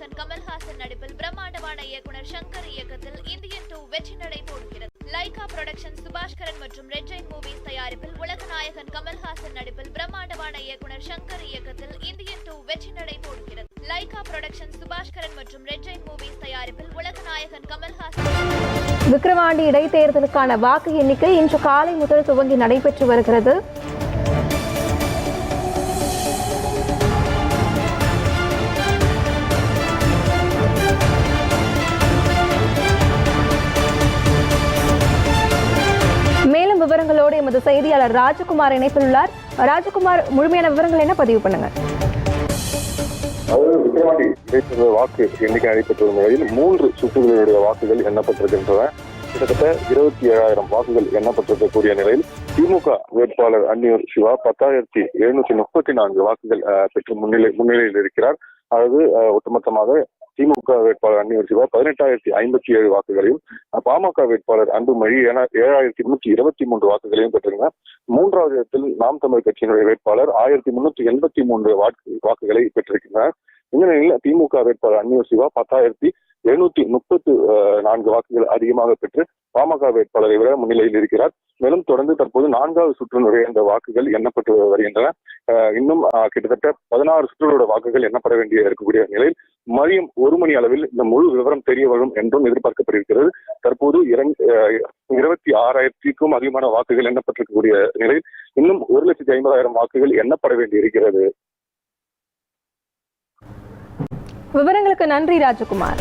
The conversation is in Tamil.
நாயகன் கமல்ஹாசன் நடிப்பில் பிரம்மாண்டமான இயக்குனர் சங்கர் இயக்கத்தில் இந்தியன் டூ வெற்றி நடை போடுகிறது லைகா புரொடக்ஷன் சுபாஷ்கரன் மற்றும் ரெட் ஜெயின் மூவிஸ் தயாரிப்பில் உலக நாயகன் கமல்ஹாசன் நடிப்பில் பிரம்மாண்டமான இயக்குனர் சங்கர் இயக்கத்தில் இந்தியன் டூ வெற்றி நடை போடுகிறது லைகா புரொடக்ஷன் சுபாஷ்கரன் மற்றும் ரெட் ஜெயின் மூவிஸ் தயாரிப்பில் உலக நாயகன் கமல்ஹாசன் விக்கிரவாண்டி இடைத்தேர்தலுக்கான வாக்கு எண்ணிக்கை இன்று காலை முதல் துவங்கி நடைபெற்று வருகிறது. விவரங்களோடு எமது செய்தியாளர் ராஜகுமார் இணைப்பில் உள்ளார். ராஜகுமார் முழுமையான விவரங்கள் என்ன பதிவு பண்ணுங்க விக்கிரவாண்டி இடைத்தேர்தல் வாக்கு எண்ணிக்கை நடைபெற்ற நிலையில் மூன்று சுற்றுகளுடைய வாக்குகள் எண்ணப்பட்டிருக்கின்றன. கிட்டத்தட்ட இருபத்தி ஏழாயிரம் வாக்குகள் எண்ணப்பட்டிருக்கக்கூடிய நிலையில் திமுக வேட்பாளர் அன்னியூர் சிவா பத்தாயிரத்தி எழுநூத்தி முப்பத்தி நான்கு வாக்குகள் அஹ், பெற்று முன்னிலை முன்னிலையில் இருக்கிறார். அதாவது ஒட்டுமொத்தமாக திமுக வேட்பாளர் அன்னியூர் சிவா பதினெட்டாயிரத்தி ஐம்பத்தி ஏழு வாக்குகளையும் பாமக வேட்பாளர் அன்புமணி ஏழாயிரத்தி முன்னூத்தி இருபத்தி மூன்று வாக்குகளையும் பெற்றிருந்தார் மூன்றாவது இடத்தில் நாம் தமிழ் கட்சியினுடைய வேட்பாளர் ஆயிரத்தி முன்னூத்தி எண்பத்தி மூன்று வாக்கு வாக்குகளை பெற்றிருக்கிறார் இந்த நிலையில் திமுக வேட்பாளர் அன்னியூர் சிவா பத்தாயிரத்தி எழுநூத்தி முப்பத்து நான்கு வாக்குகள் அதிகமாக பெற்று பாமக வேட்பாளரை விட முன்னிலையில் இருக்கிறார். மேலும் தொடர்ந்து தற்போது நான்காவது சுற்று இந்த வாக்குகள் எண்ணப்பட்டு வருகின்றன. அஹ், இன்னும் கிட்டத்தட்ட பதினாறு சுற்றுகளோட வாக்குகள் எண்ணப்பட வேண்டிய இருக்கக்கூடிய நிலையில் மதியம் ஒரு மணி அளவில் இந்த முழு விவரம் தெரிய வரும் என்றும் எதிர்பார்க்கப்படுகிறது. தற்போது இருபத்தி ஆறாயிரத்திற்கும் அதிகமான வாக்குகள் எண்ணப்பட்டிருக்கக்கூடிய நிலையில் இன்னும் ஒரு லட்சத்தி ஐம்பதாயிரம் வாக்குகள் எண்ணப்பட வேண்டி இருக்கிறது விவரங்களுக்கு நன்றி ராஜகுமார்.